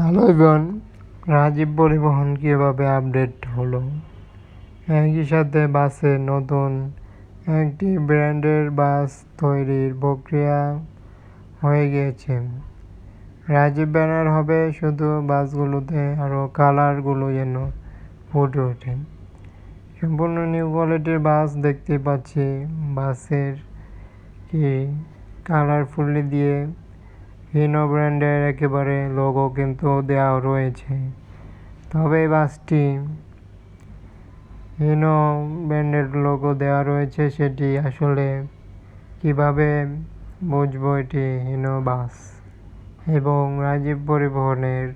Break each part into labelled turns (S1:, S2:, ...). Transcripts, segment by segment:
S1: Hello বোন রাজীব পরিবহন কীভাবে আপডেট হলো? একই সাথে বাসে নতুন একটি ব্র্যান্ডের বাস তৈরির প্রক্রিয়া হয়ে গিয়েছে। রাজীব ব্যানার হবে শুধু বাসগুলোতে, আরও কালারগুলো যেন ফুটে ওঠে। সম্পূর্ণ নিউ কোয়ালিটির বাস দেখতে পাচ্ছি। বাসের কি কালারফুলি দিয়ে হিনো ব্র্যান্ডের একেবারে লোগো কিন্তু দেওয়া রয়েছে। তবে বাসটি হিনো ব্র্যান্ডের লোগো দেওয়া রয়েছে, সেটি আসলে কীভাবে বুঝব এটি হিনো বাস? এবং রাজীব পরিবহনের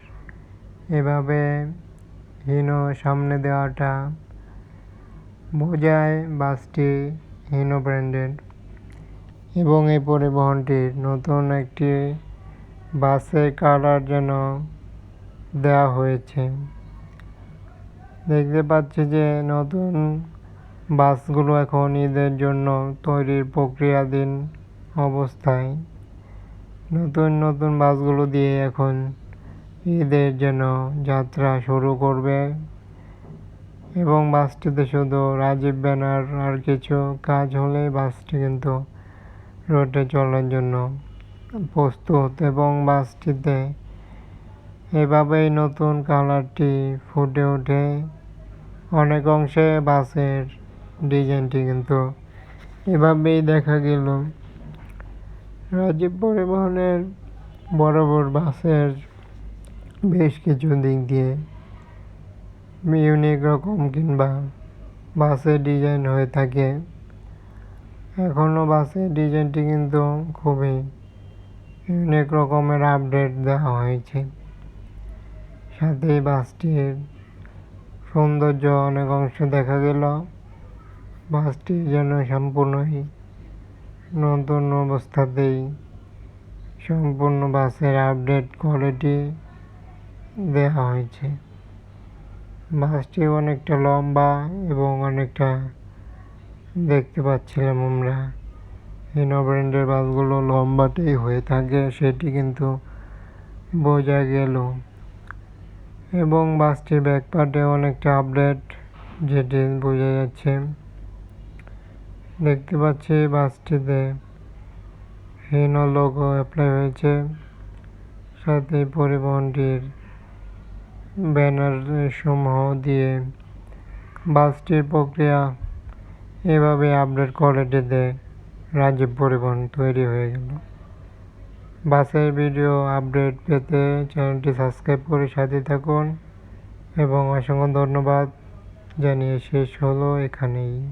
S1: এভাবে হিনো সামনে দেওয়াটা বোঝায় বাসটি হিনো ব্র্যান্ডের। এবং এই পরিবহনটির নতুন একটি বাসের কালার যেন দেওয়া হয়েছে। দেখতে পাচ্ছি যে নতুন বাসগুলো এখন ঈদের জন্য তৈরির প্রক্রিয়াধীন অবস্থায়। নতুন নতুন বাসগুলো দিয়ে এখন ঈদের যেন যাত্রা শুরু করবে এবং বাসটিতে শুধু রাজীব ব্যানার আর কিছু কাজ হলেই বাসটি কিন্তু রোডে চলার জন্য প্রস্তুত এবং বাসটিতে এভাবেই নতুন কালারটি ফুটে ওঠে। অনেক অংশে বাসের ডিজাইনটি কিন্তু এভাবেই দেখা গেল। রাজীব পরিবহনের বড় বড় বাসের বেশ কিছু দিক দিয়ে ইউনিক রকম কিংবা বাসের ডিজাইন হয়ে থাকে। এখনও বাসের ডিজাইনটি কিন্তু খুবই অনেক রকমের আপডেট দেওয়া হয়েছে। সাথে বাসটির সৌন্দর্য অনেক অংশ দেখা গেল। বাসটি যেন সম্পূর্ণই নতুন অবস্থাতেই সম্পূর্ণ বাসের আপডেট কোয়ালিটি দেওয়া হয়েছে। বাসটি অনেকটা লম্বা এবং অনেকটা দেখতে পাচ্ছিলাম আমরা। হিনো ব্র্যান্ডের বাসগুলো লম্বাটাই হয়ে থাকে, সেটি কিন্তু বোঝা গেল। এবং বাসটির ব্যাকপার্টে অনেকটা আপডেট যেটি বোঝা যাচ্ছে। দেখতে পাচ্ছি বাসটিতে হিনো লোগো অ্যাপ্লাই হয়েছে। সাথে পরিবহনটির ব্যানার সমূহ দিয়ে বাসটির প্রক্রিয়া এভাবে আপডেট কোয়ালিটিতে রাজীব পরিবহন তৈরি হয়ে গেল। বাসের ভিডিও আপডেট পেতে চ্যানেলটি সাবস্ক্রাইব করে সাথে থাকুন এবং অসংখ্য ধন্যবাদ। জানিয়ে শেষ হলো এখানেই।